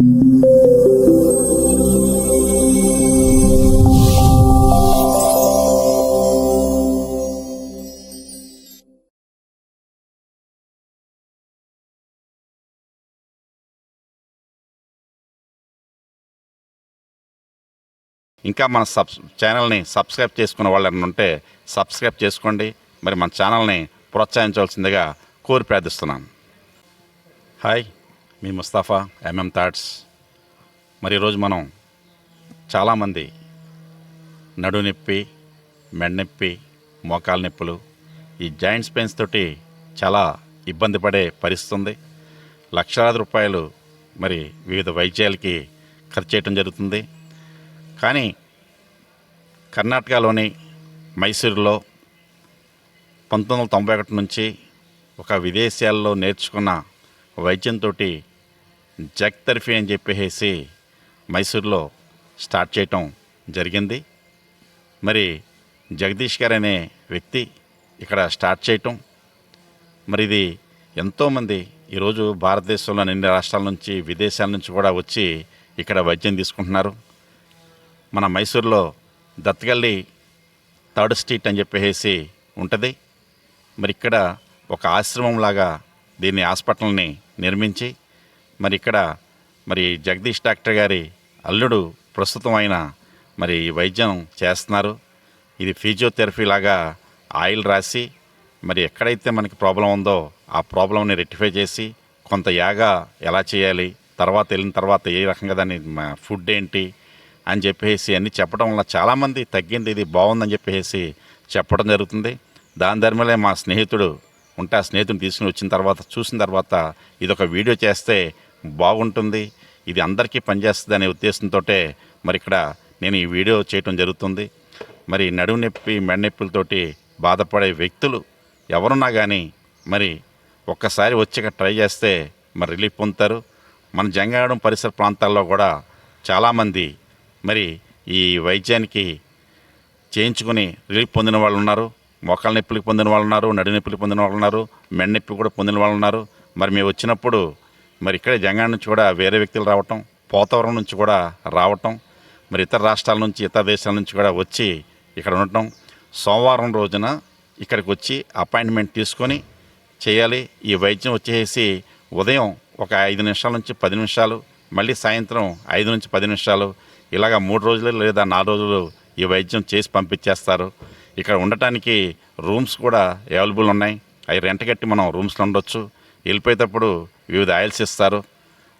ఇంకా మన సబ్ ఛానల్ని సబ్స్క్రైబ్ చేసుకున్న వాళ్ళు ఉంటే సబ్స్క్రైబ్ చేసుకోండి. మరి మన ఛానల్ని ప్రోత్సహించవలసిందిగా కోరి ప్రార్థిస్తున్నాను. హాయ్. మీ ముస్తాఫా ఎంఎం థాట్స్ మరి ఈరోజు మనం చాలామంది నడునొప్పి మెడనొప్పి మోకాలు నొప్పులు ఈ జాయింట్స్ పెయిన్స్ తోటి చాలా ఇబ్బంది పడే పరిస్థితి ఉంది. లక్షలాది రూపాయలు మరి వివిధ వైద్యాలకి ఖర్చు చేయడం జరుగుతుంది. కానీ కర్ణాటకలోని మైసూరులో పంతొమ్మిది వందల తొంభై ఒకటి నుంచి ఒక విదేశాల్లో నేర్చుకున్న వైద్యంతో జగ్ థెరపీ అని చెప్పేసి మైసూర్లో స్టార్ట్ చేయటం జరిగింది. మరి జగదీష్ గారు అనే వ్యక్తి ఇక్కడ స్టార్ట్ చేయటం. మరి ఇది ఎంతోమంది ఈరోజు భారతదేశంలోని అన్ని రాష్ట్రాల నుంచి విదేశాల నుంచి కూడా వచ్చి ఇక్కడ వైద్యం తీసుకుంటున్నారు. మన మైసూర్లో దత్తగల్లి థర్డ్ స్ట్రీట్ అని చెప్పేసి ఉంటుంది. మరి ఇక్కడ ఒక ఆశ్రమం లాగా దీన్ని హాస్పిటల్ని నిర్మించి మరి ఇక్కడ మరి జగదీష్ డాక్టర్ గారి అల్లుడు ప్రస్తుతం ఆయన మరి ఈ వైద్యం చేస్తున్నారు. ఇది ఫిజియోథెరపీ లాగా ఆయిల్ రాసి మరి ఎక్కడైతే మనకి ప్రాబ్లం ఉందో ఆ ప్రాబ్లంని రెక్టిఫై చేసి కొంత యాగా ఎలా చేయాలి తర్వాత వెళ్ళిన తర్వాత ఏ రకంగా దాన్ని ఫుడ్ ఏంటి అని చెప్పేసి అన్నీ చెప్పడం వల్ల చాలామంది తగ్గింది ఇది బాగుందని చెప్పేసి చెప్పడం జరుగుతుంది. దాని ధర్మలే మా స్నేహితుడు ఉంటే ఆ స్నేహితుని తీసుకుని వచ్చిన తర్వాత చూసిన తర్వాత ఇది ఒక వీడియో చేస్తే బాగుంటుంది. ఇది అందరికీ పనిచేస్తుంది అనే ఉద్దేశంతో మరి ఇక్కడ నేను ఈ వీడియో చేయటం జరుగుతుంది. మరి నడుము నొప్పి మెడనొప్పులతోటి బాధపడే వ్యక్తులు ఎవరున్నా కానీ మరి ఒక్కసారి వచ్చి ట్రై చేస్తే మరి రిలీఫ్ పొందుతారు. మన జంగాడం పరిసర ప్రాంతాల్లో కూడా చాలామంది మరి ఈ వైద్యానికి చేయించుకుని రిలీఫ్ పొందిన వాళ్ళు ఉన్నారు. మోకాళ్ళ నొప్పులకు పొందిన వాళ్ళు ఉన్నారు నడి నొప్పులకు పొందిన వాళ్ళు ఉన్నారు మెడ నొప్పి కూడా పొందిన వాళ్ళు ఉన్నారు. మరి మేము వచ్చినప్పుడు మరి ఇక్కడే జంగా నుంచి కూడా వేరే వ్యక్తులు రావటం పోతవరం నుంచి కూడా రావటం మరి ఇతర రాష్ట్రాల నుంచి ఇతర దేశాల నుంచి కూడా వచ్చి ఇక్కడ ఉండటం. సోమవారం రోజున ఇక్కడికి వచ్చి అపాయింట్మెంట్ తీసుకొని చేయాలి. ఈ వైద్యం వచ్చేసి ఉదయం ఒక ఐదు నిమిషాల నుంచి పది నిమిషాలు మళ్ళీ సాయంత్రం ఐదు నుంచి పది నిమిషాలు ఇలాగ మూడు రోజులు లేదా నాలుగు రోజులు ఈ వైద్యం చేసి పంపించేస్తారు. ఇక్కడ ఉండటానికి రూమ్స్ కూడా అవైలబుల్ ఉన్నాయి. అవి రెంట్ కట్టి మనం రూమ్స్లో ఉండొచ్చు. వెళ్ళిపోయేటప్పుడు వివిధ ఆయిల్స్ ఇస్తారు.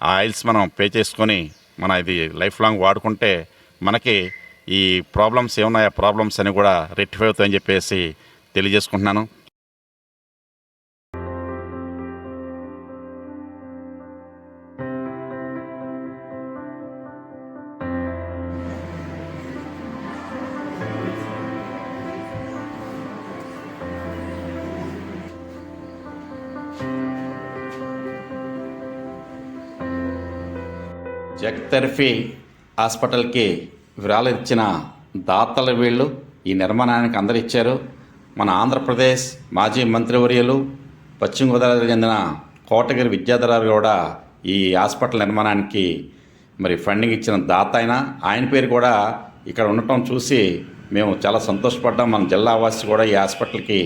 ఆ ఆయిల్స్ మనం పే చేసుకొని మన ఇది లైఫ్ లాంగ్ వాడుకుంటే మనకి ఈ ప్రాబ్లమ్స్ ఏమున్నాయో? ప్రాబ్లమ్స్ అని కూడా రెక్టిఫై అవుతాయని చెప్పేసి తెలియజేసుకుంటున్నాను. జగ్థెరఫీ హాస్పిటల్కి విరాళం ఇచ్చిన దాతల వీళ్ళు ఈ నిర్మాణానికి అందరు ఇచ్చారు. మన ఆంధ్రప్రదేశ్ మాజీ మంత్రివర్యులు పశ్చిమ గోదావరి చెందిన కోటగిరి విద్యాధరాలు కూడా ఈ హాస్పిటల్ నిర్మాణానికి మరి ఫండింగ్ ఇచ్చిన దాత అయినా ఆయన పేరు కూడా ఇక్కడ ఉండటం చూసి మేము చాలా సంతోషపడ్డాం. మన జిల్లా వాసి కూడా ఈ హాస్పిటల్కి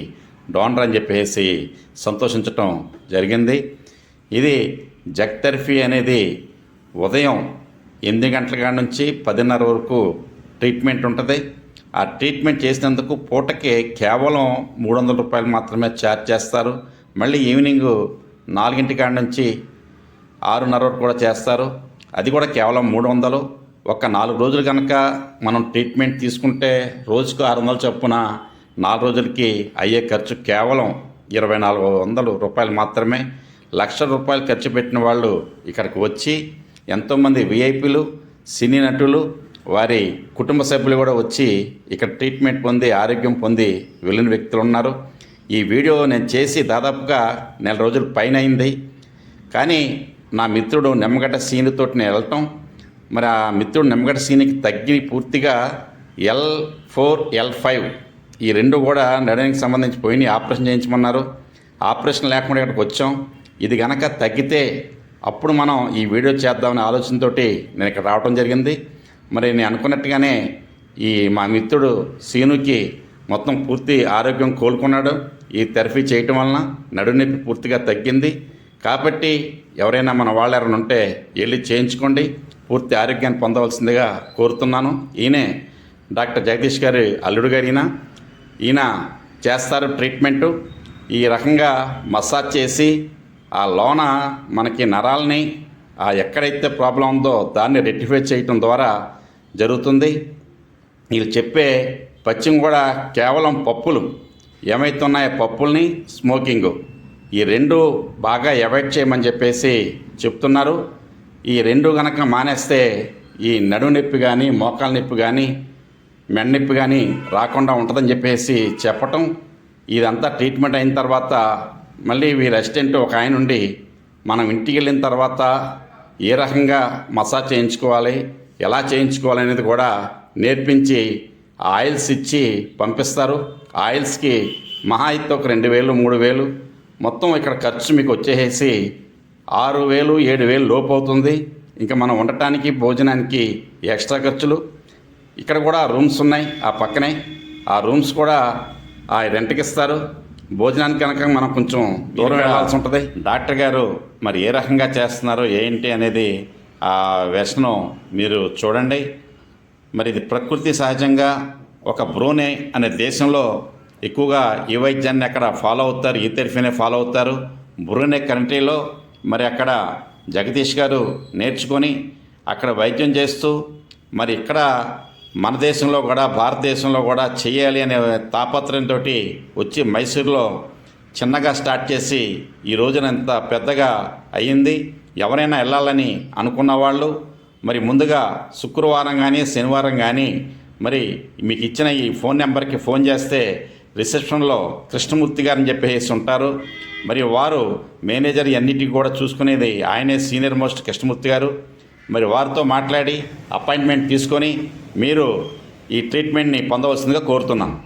డోనర్ అని చెప్పేసి సంతోషించటం జరిగింది. ఇది జగ్థెరఫీ అనేది ఉదయం ఎనిమిది గంటల కాడ నుంచి పదిన్నర వరకు ట్రీట్మెంట్ ఉంటుంది. ఆ ట్రీట్మెంట్ చేసినందుకు పూటకి కేవలం మూడు వందల రూపాయలు మాత్రమే ఛార్జ్ చేస్తారు. మళ్ళీ ఈవినింగ్ నాలుగింటి కాడ నుంచి ఆరున్నర వరకు కూడా చేస్తారు. అది కూడా కేవలం మూడు వందలు ఒక నాలుగు రోజులు కనుక మనం ట్రీట్మెంట్ తీసుకుంటే రోజుకు ఆరు వందలు చొప్పున నాలుగు రోజులకి అయ్యే ఖర్చు కేవలం ఇరవై నాలుగు వందలు రూపాయలు మాత్రమే. లక్ష రూపాయలు ఖర్చు పెట్టిన వాళ్ళు ఇక్కడికి వచ్చి ఎంతోమంది విఐపీలు సినీ నటులు వారి కుటుంబ సభ్యులు కూడా వచ్చి ఇక్కడ ట్రీట్మెంట్ పొంది ఆరోగ్యం పొంది వెళ్ళిన వ్యక్తులు ఉన్నారు. ఈ వీడియో నేను చేసి దాదాపుగా నెల రోజులు పైన అయింది. కానీ నా మిత్రుడు నిమ్మగడ్డ సీనుతో నేను వెళ్ళటం మరి ఆ మిత్రుడు నిమ్మగడ్డ సీనికి తగ్గి పూర్తిగా ఎల్ ఫోర్ ఎల్ ఫైవ్ ఈ రెండు కూడా నడడానికి సంబంధించి పోయినాయి. ఆపరేషన్ చేయించమన్నారు. ఆపరేషన్ లేకుండా ఇక్కడికి వచ్చాం. ఇది కనుక తగ్గితే అప్పుడు మనం ఈ వీడియో చేద్దామనే ఆలోచనతో నేను ఇక్కడ రావడం జరిగింది. మరి నేను అనుకున్నట్టుగానే ఈ మా మిత్రుడు సీనుకి మొత్తం పూర్తి ఆరోగ్యం కోలుకున్నాడు. ఈ థెరపీ చేయటం వలన నడునొప్పి పూర్తిగా తగ్గింది. కాబట్టి ఎవరైనా మన వాళ్ళు ఎవరైనా ఉంటే వెళ్ళి చేయించుకోండి. పూర్తి ఆరోగ్యాన్ని పొందవలసిందిగా కోరుతున్నాను. ఈయనే డాక్టర్ జగదీష్ గారి అల్లుడు గారు ఈయన. ఈయన చేస్తారు ట్రీట్మెంటు. ఈ రకంగా మసాజ్ చేసి ఆ లోన మనకి నరాలని ఆ ఎక్కడైతే ప్రాబ్లం ఉందో దాన్ని రెక్టిఫై చేయటం ద్వారా జరుగుతుంది. వీళ్ళు చెప్పే పచ్చిమ కూడా కేవలం పప్పులు. ఏమైతున్నాయో పప్పుల్ని స్మోకింగు. ఈ రెండు బాగా అవాయిడ్ చేయమని చెప్పేసి చెప్తున్నారు. ఈ రెండు గనక మానేస్తే ఈ నడు నొప్పి కానీ మోకాల నొప్పి కానీ మెడ నొప్పి కానీ రాకుండా ఉంటుందని చెప్పేసి చెప్పటం. ఇదంతా ట్రీట్మెంట్ అయిన తర్వాత మళ్ళీ వీరి అసిస్టెంట్ ఒక ఆయన ఉండి మనం ఇంటికి వెళ్ళిన తర్వాత ఏ రకంగా మసాజ్ చేయించుకోవాలి ఎలా చేయించుకోవాలి అనేది కూడా నేర్పించి ఆయిల్స్ ఇచ్చి పంపిస్తారు. ఆయిల్స్కి మహా అయితే ఒక రెండు వేలు మూడు వేలు. మొత్తం ఇక్కడ ఖర్చు మీకు వచ్చేసేసి ఆరు వేలు ఏడు వేలు లోపు అవుతుంది. ఇంకా మనం ఉండటానికి భోజనానికి ఎక్స్ట్రా ఖర్చులు. ఇక్కడ కూడా రూమ్స్ ఉన్నాయి ఆ పక్కనే. ఆ రూమ్స్ కూడా ఆ రెంట్కి ఇస్తారు. భోజనానికి కనుక మనం కొంచెం దూరం వెళ్ళాల్సి ఉంటుంది. డాక్టర్ గారు మరి ఏ రకంగా చేస్తున్నారో ఏంటి అనేది ఆ వ్యసనం మీరు చూడండి. మరి ఇది ప్రకృతి సహజంగా ఒక బ్రూనే అనే దేశంలో ఎక్కువగా ఈ వైద్యాన్ని అక్కడ ఫాలో అవుతారు ఈ థెరపీనే ఫాలో అవుతారు. బ్రూనే కంట్రీలో మరి అక్కడ జగదీష్ గారు నేర్చుకొని అక్కడ వైద్యం చేస్తూ మరి ఇక్కడ మన దేశంలో కూడా భారతదేశంలో కూడా చేయాలి అనే తాపత్రయంతో వచ్చి మైసూర్లో చిన్నగా స్టార్ట్ చేసి ఈ రోజున ఎంత పెద్దగా అయ్యింది. ఎవరైనా వెళ్ళాలని అనుకున్న వాళ్ళు మరి ముందుగా శుక్రవారం కానీ శనివారం కానీ మరి మీకు ఇచ్చిన ఈ ఫోన్ నెంబర్కి ఫోన్ చేస్తే రిసెప్షన్లో కృష్ణమూర్తి గారని చెప్పేసి ఉంటారు. మరి వారు మేనేజర్ అన్నిటికీ కూడా చూసుకునేది ఆయనే సీనియర్ మోస్ట్ కృష్ణమూర్తి గారు. మరి వారితో మాట్లాడి అపాయింట్మెంట్ తీసుకొని మీరు ఈ ట్రీట్మెంట్ని పొందవలసిందిగా కోరుతున్నాను.